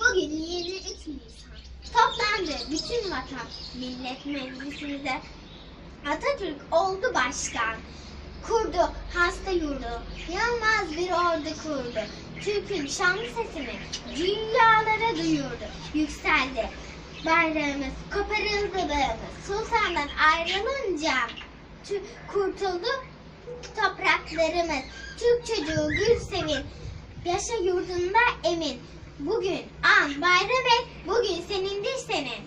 Bugün 23 Nisan. Toplandı bütün vatan millet meclisinde. Atatürk oldu başkan. Kurdu hasta yurdu. Yılmaz bir ordu kurdu. Türk'ün şanlı sesini dünyalara duyurdu. Yükseldi. Bayrağımız koparıldı dağımız. Sultandan ayrılınca kurtuldu topraklarımız. Türk çocuğu gül sevin. Yaşa yurdunda emin. Bugün an bayram et. Bugün senindir senin.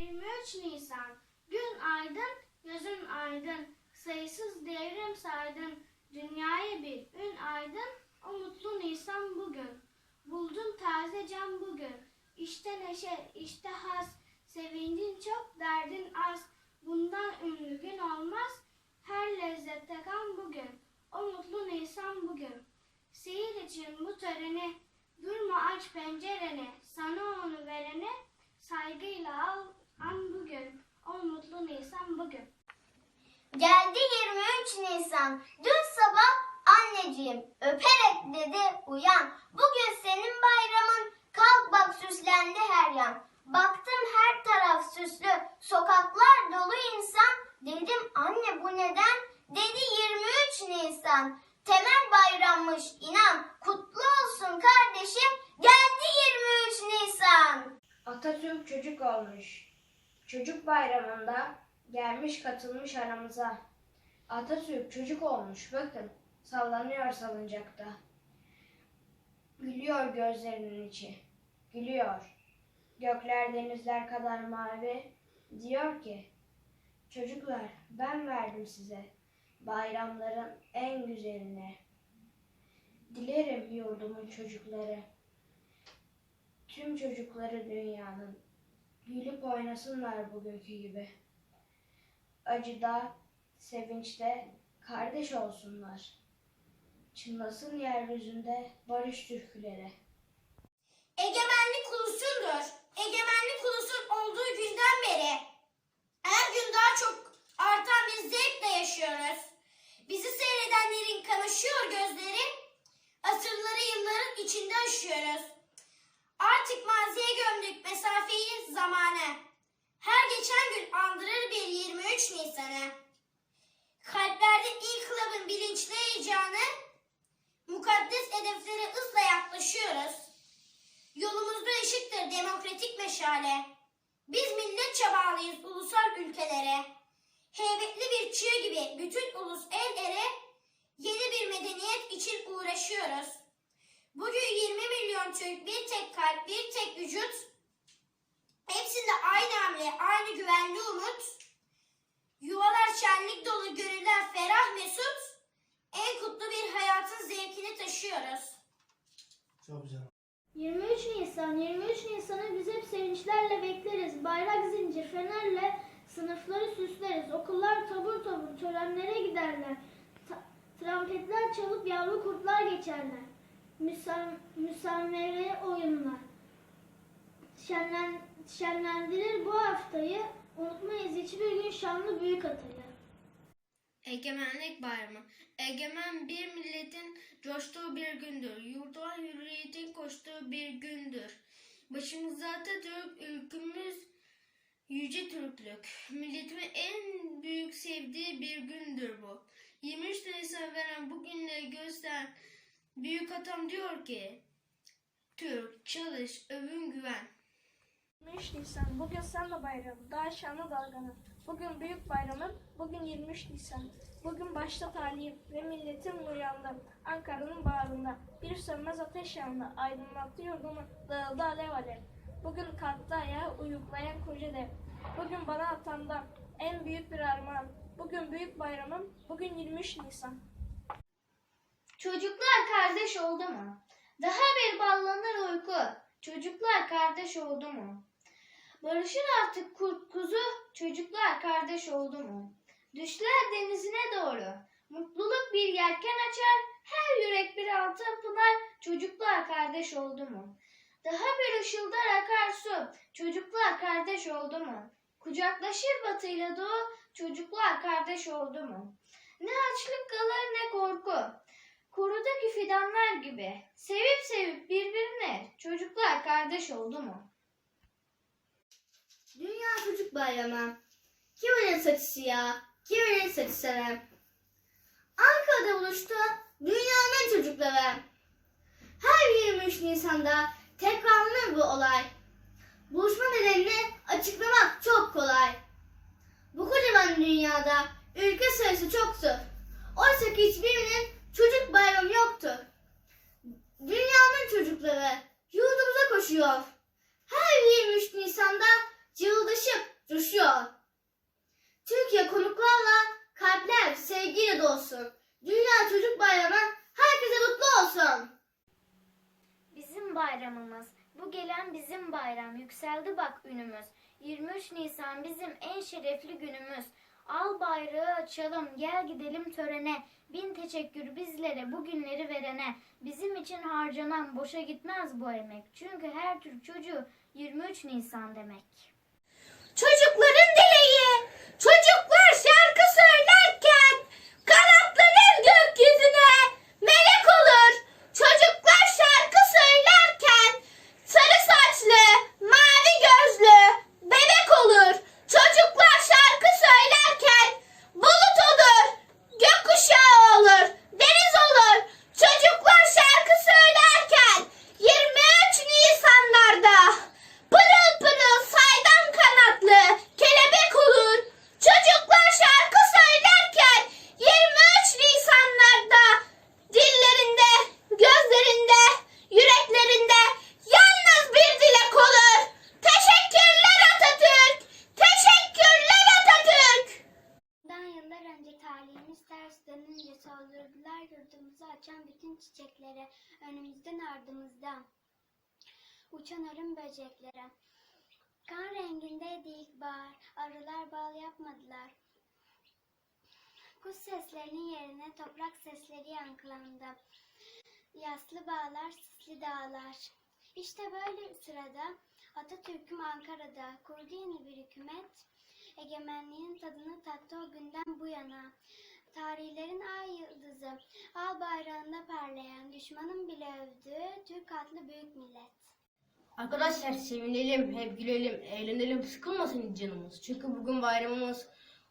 23 Nisan. Gün aydın, gözün aydın. Sayısız devrim saydın Dünyaya bir ün aydın. O mutlu Nisan bugün. Buldun taze can bugün. İşte neşe, işte has. Sevincin çok, derdin az. Bundan ünlü gün olmaz. Her lezzette kan bugün. O mutlu Nisan bugün. Seyir için bu töreni Durma aç pencereni Sana onu vereni Saygıyla al an bugün. O mutlu Nisan bugün. Geldi 23 Nisan. Dün sabah anneciğim öperek dedi uyan. Bugün senin bayramın. Kalk bak süslendi her yan. Baktım her taraf süslü. Sokaklar dolu insan. Dedim anne bu neden? Dedi 23 Nisan. Temel bayrammış inan. Kutlu olsun kardeşim. Geldi 23 Nisan. Atatürk çocuk olmuş. Çocuk bayramında gelmiş katılmış aramıza. Atatürk çocuk olmuş bakın sallanıyor salıncakta. Gülüyor gözlerinin içi. Gülüyor. Gökler denizler kadar mavi. Diyor ki çocuklar ben verdim size bayramların en güzelini. Dilerim yurdumun çocukları tüm çocukları dünyanın gülüp oynasınlar bugünkü gibi. Acıda, sevinçte kardeş olsunlar. Çınlasın yeryüzünde barış türküleri. Egemenlik ulusundur. Egemenlik ulusun olduğu günden beri. Her gün daha çok artan bir zevkle yaşıyoruz. Bizi seyredenlerin kamaşıyor gözleri. Asırları yılların içinde aşıyoruz. Artık maziye gömdük mesafeyi zamanı. Her geçen gün andırır bir 23 Nisan'ı. Kalplerde inkılabın bilinçli heyecanı, mukaddes hedeflere hızla yaklaşıyoruz. Yolumuzda ışıktır demokratik meşale. Biz milletçe bağlıyız ulusal ülkelere. Heybetli bir çığ gibi bütün ulus el ele yeni bir medeniyet için uğraşıyoruz. Bugün 20 milyon Türk bir tek kalp, bir tek vücut. Hepsinde aynı hamle, aynı güvenli umut. Yuvalar şenlik dolu, gönüller ferah mesut. En kutlu bir hayatın zevkini taşıyoruz. Çok güzel. 23 Nisan, 23 Nisan'ı biz hep sevinçlerle bekleriz. Bayrak zincir, fenerle sınıfları süsleriz. Okullar tabur tabur törenlere giderler. Ta- trampetler çalıp yavru kurtlar geçerler. Müsam, müsamere oyunlar. Şenlen, şenlendirir bu haftayı. Unutmayız hiçbir gün şanlı büyük atayı. Egemenlik Bayramı. Egemen bir milletin coştuğu bir gündür. Yurda hürriyetin koştuğu bir gündür. Başımızda Atatürk, ülkümüz yüce Türklük. Milletimin en büyük sevdiği bir gündür bu. 23 Nisan veren bugünleri gösteren büyük atam diyor ki Türk, çalış, övün, güven. 23 Nisan. Bugün sen de bayram. Daha şanlı dalgalı. Bugün büyük bayramım. Bugün 23 Nisan. Bugün başta talihim ve milletim uyandı. Ankara'nın bağrında. Bir sönmez ateş yandı. Aydınlattı yurdumu. Dağıldı alev alev. Bugün kalktı ayağa uyuklayan koca dev. Bugün bana atamda en büyük bir armağan. Bugün büyük bayramım. Bugün 23 Nisan. Çocuklar kardeş oldu mu? Daha bir ballanır uyku. Çocuklar kardeş oldu mu? Barışır artık kurt kuzu. Çocuklar kardeş oldu mu? Düşler denizine doğru. Mutluluk bir yelken açar. Her yürek bir altın pınar. Çocuklar kardeş oldu mu? Daha bir ışıldar akarsu. Çocuklar kardeş oldu mu? Kucaklaşır batıyla doğu. Çocuklar kardeş oldu mu? Ne açlık kalır ne korku. Korudaki fidanlar gibi. Sevip sevip birbirine çocuklar kardeş oldu mu? Dünya Çocuk Bayramı. Kiminin saçı siyah, kiminin saçı sarı. Ankara'da buluştu dünyanın çocukları. Her 23 Nisan'da tekrarlanır bu olay. Buluşma nedenini açıklamak çok kolay. Bu kocaman dünyada ülke sayısı çoktur. Oysa ki hiçbirinin çocuk bayramı yoktur. Dünyanın çocukları yurdumuza koşuyor. Her 23 Nisan'da cıvıldaşıp coşuyor. Türkiye konuklarla kalpler sevgiyle dolsun. Dünya Çocuk Bayramı herkese mutlu olsun. Bizim bayramımız. Bu gelen bizim bayram. Yükseldi bak ünümüz. 23 Nisan bizim en şerefli günümüz. Al bayrağı açalım, gel gidelim törene. Bin teşekkür bizlere bu günleri verene. Bizim için harcanan boşa gitmez bu emek. Çünkü her Türk çocuğu 23 Nisan demek. Çocukların dileği, çocuklar soldurdular yurdumuzu açan bütün çiçeklere önümüzden ardımızdan. Uçan ölüm böceklere. Kan rengindeydi ilkbahar, arılar bal yapmadılar. Kuş seslerinin yerine toprak sesleri yankılandı. Yaslı bağlar, sisli dağlar. İşte böyle sırada Atatürk'üm Ankara'da kurdu yeni bir hükümet. Egemenliğin tadını tattı o günden bu yana. Tarihlerin ay yıldızı, al bayrağında parlayan, düşmanın bile övdüğü Türk adlı büyük millet. Arkadaşlar sevinelim, hep gülelim, eğlenelim, sıkılmasın canımız. Çünkü bugün bayramımız.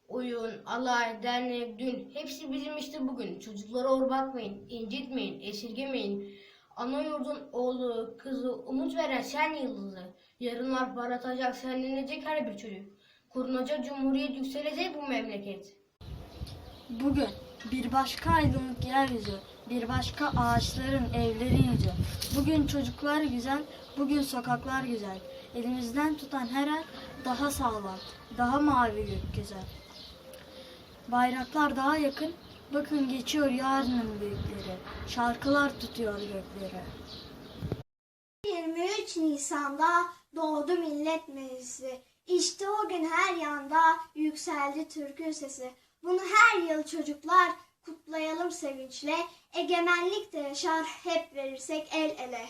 Oyun, alay, dernek, dün hepsi bizim işte bugün. Çocuklara or bakmayın, incitmeyin, esirgemeyin. Ana yurdun oğlu, kızı, umut veren sen yıldızı. Yarınlar parlatacak, senlenecek her bir çocuk. Kurulacak cumhuriyet yükselecek bu memleket. Bugün bir başka aydınlık yeryüzü, bir başka ağaçların, evlerin yüzü. Bugün çocuklar güzel, bugün sokaklar güzel. Elimizden tutan her el daha sağlam, daha mavi gökyüzü. Bayraklar daha yakın, bakın geçiyor yarının büyükleri. Şarkılar tutuyor gökleri. 23 Nisan'da doğdu millet meclisi. İşte o gün her yanda yükseldi türkün sesi. Bunu her yıl çocuklar kutlayalım sevinçle. Egemenlik de yaşar hep verirsek el ele.